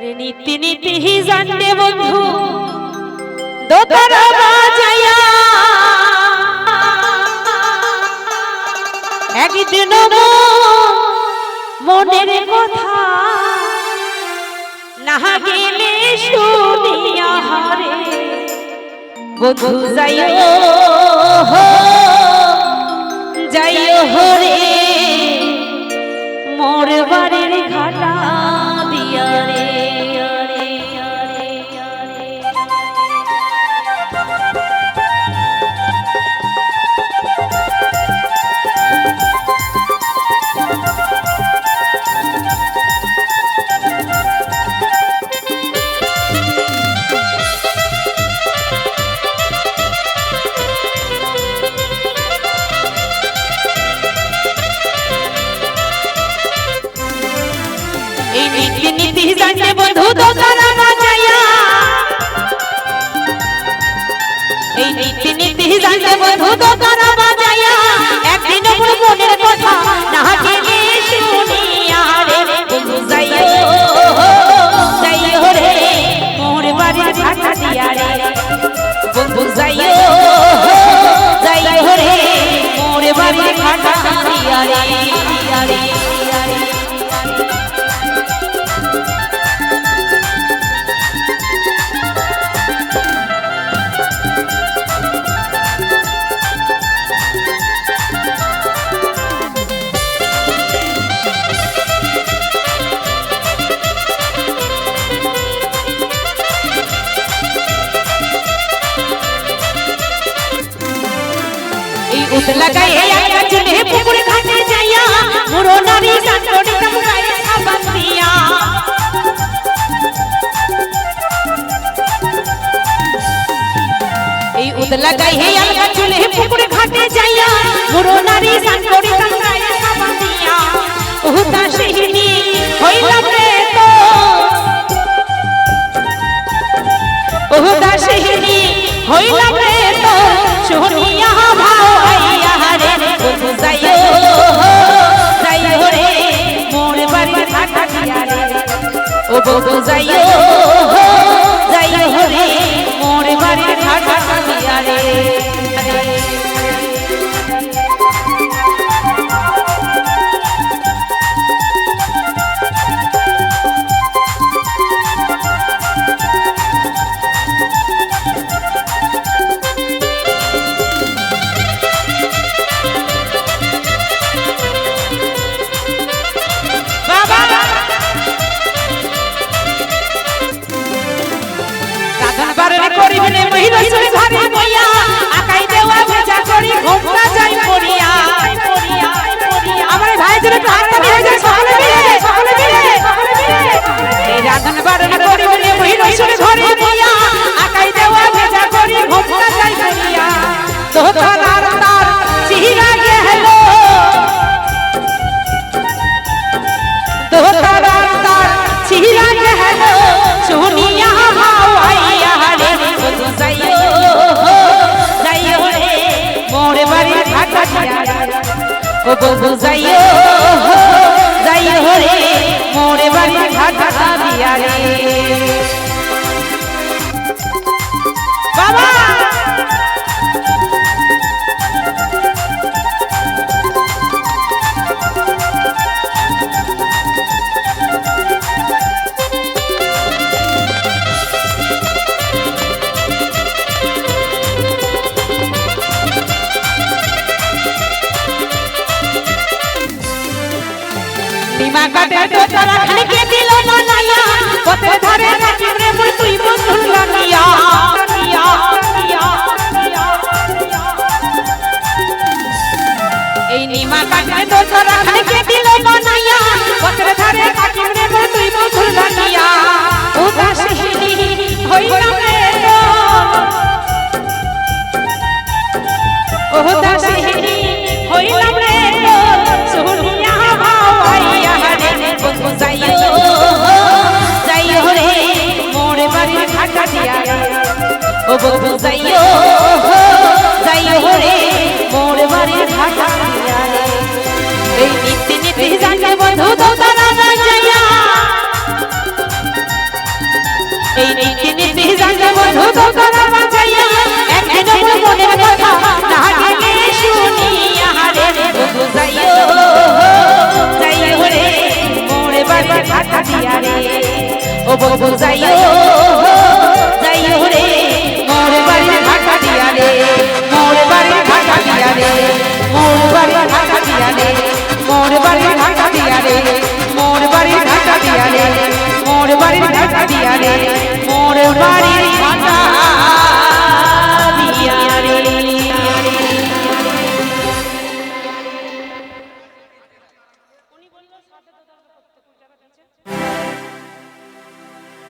আরে নীতি নীতি জানতে বন্ধু। দোতারা বাজায়া। একদিন মনের কথা না গেলে শুনিয়া হারে। বন্ধু যাইও হো, যাইও হরে মোর নীতি জানতে বন্ধু তারা বাজায়া এই নীতি নীতি জানতে বন্ধু তারা বাজায়া একদিন মোর মনের দিয়া রে এই একটা চুলে পুকুরে ঘাটে যাইয়া মুড়ো নারী সান্তরি তম সাবান দিয়া এই উতলা গায়ে একটা চুলে পুকুরে ঘাটে যাইয়া মুড়ো নারী সান্তরি ও বন্ধু যাইও যাইও করিবনে মহিলা সুরে ভারি বইয়া ও বন্ধু যাইও যাইও রে মোর বাড়ি ঘাটা দিয়া কাটে তো তারা খাইকে দিল মানাইয়া পথে ধরে কাটি রে মুই তুই বন্ধু লানিয়া এই নিমা কাটে তো তারা খাইকে দিল মানাইয়া পথে ধরে কাটি রে মুই তুই বন্ধু লানিয়া উদাসীনী হইলাম রে তো। উদাসীনী দিয়া রে ও বউ